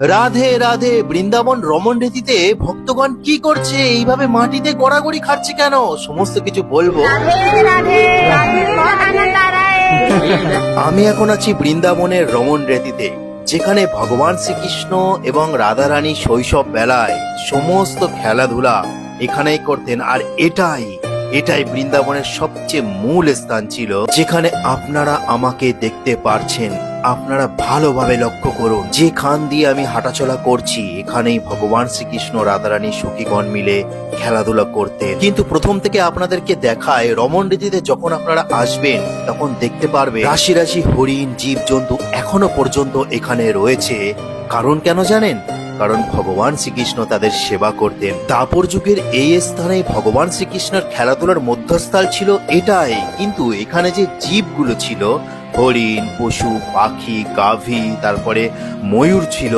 রাধে রাধে বৃন্দাবন রমন রীতিতে ভক্তগণ কি করছে? এইভাবে মাটিতে গড়াগড়ি খাচ্ছে কেন? সমস্ত কিছু বলব। আমি এখন আছি বৃন্দাবনের রমন রীতিতে যেখানে ভগবান শ্রীকৃষ্ণ এবং রাধারানী শৈশব বেলায় সমস্ত খেলাধুলা এখানেই করতেন। আর এটাই এটাই বৃন্দাবনের সবচেয়ে মূল স্থান ছিল যেখানে আপনারা আমাকে দেখতে পারছেন। আপনারা ভালোভাবে লক্ষ্য করুন। যে খান দিয়ে আমি হাঁটাচলা করছি, এখানেই ভগবান শ্রীকৃষ্ণ রাধারানী সখীগণ মিলে খেলাধুলা করতেন। কিন্তু প্রথম থেকে আপনাদেরকে দেখায় রমন রীতিতে যখন আপনারা আসবেন, তখন দেখতে পারবে রাশি রাশি হরিণ জীব জন্তু এখনও পর্যন্ত এখানে রয়েছে। কারণ কেন জানেন? কারণ ভগবান শ্রীকৃষ্ণ তাদের সেবা করতেন। দাপর যুগের এই স্থানে ভগবান শ্রীকৃষ্ণের খেলাধুলার মধ্যস্থল ছিল এটাই। কিন্তু এখানে যে জীবগুলো ছিল হরিণ পশু পাখি গাভী তারপরে ময়ূর ছিল।